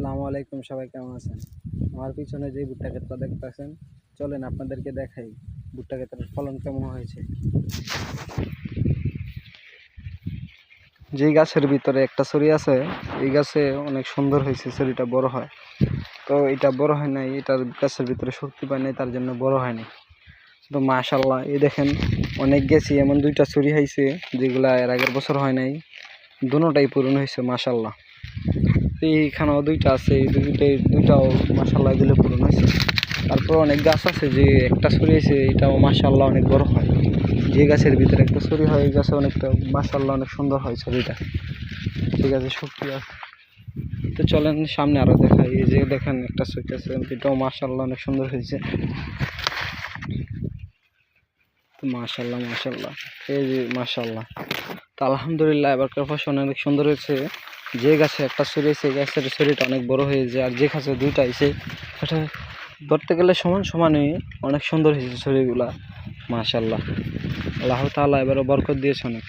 আসসালামু আলাইকুম, সবাই কেমন আছেন? আমার পিছনে যে ভুট্টা ক্ষেতটা দেখতেছেন, চলেন আপনাদেরকে দেখাই ভুট্টা ক্ষেতের ফলন কেমন হয়েছে। যেই গাছের ভিতরে একটা ছড়ি আছে, এই গাছে অনেক সুন্দর হয়েছে, ছড়িটা বড় হয়। তো এটা বড় হয় নাই, এটার গাছের ভিতরে শক্তি পায় নাই, তার জন্য বড় হয়নি তো মাশাল্লাহ এই দেখেন, অনেক গেছি, এমন দুইটা ছড়ি হয়েছে, যেগুলা এর আগের বছর হয় নাই, দুটাই পূরণ হয়েছে মাশাল্লাহ এইখানেও দুইটা আছে দুইটাই, দুইটাও মাশাল্লাহ দিলে পূরণ হয়েছে। তারপর অনেক গাছ আছে যে একটা ছড়িয়েছে এটাও মাশাল্লাহ অনেক বড় হয়। যে গাছের ভিতরে একটা ছড়ি হয় এই গাছে অনেকটা মাশাল্লাহ অনেক সুন্দর হয় ছড়িটা ঠিক আছে শক্তি আছে তো চলেন সামনে আরও দেখাই, এই যে দেখেন একটা ছড়ি আছে, এটাও মাশাল্লাহ অনেক সুন্দর হয়েছে। তো মাশাল্লাহ মাশাল্লাহ এই যে মাশাল্লাহ তো আলহামদুলিল্লাহ, এবারকার ফসল অনেক সুন্দর হয়েছে। যে গাছে একটা ছড়িয়েছে সেই গাছের শরীরটা অনেক বড় যায়, আর যে গাছে দুইটা আছে সেটা ধরতে গেলে সমান সমানই অনেক সুন্দর হয়েছে শরীরগুলা মাশাল্লাহ আল্লাহ তালা এবারও বরকত দিয়েছে অনেক।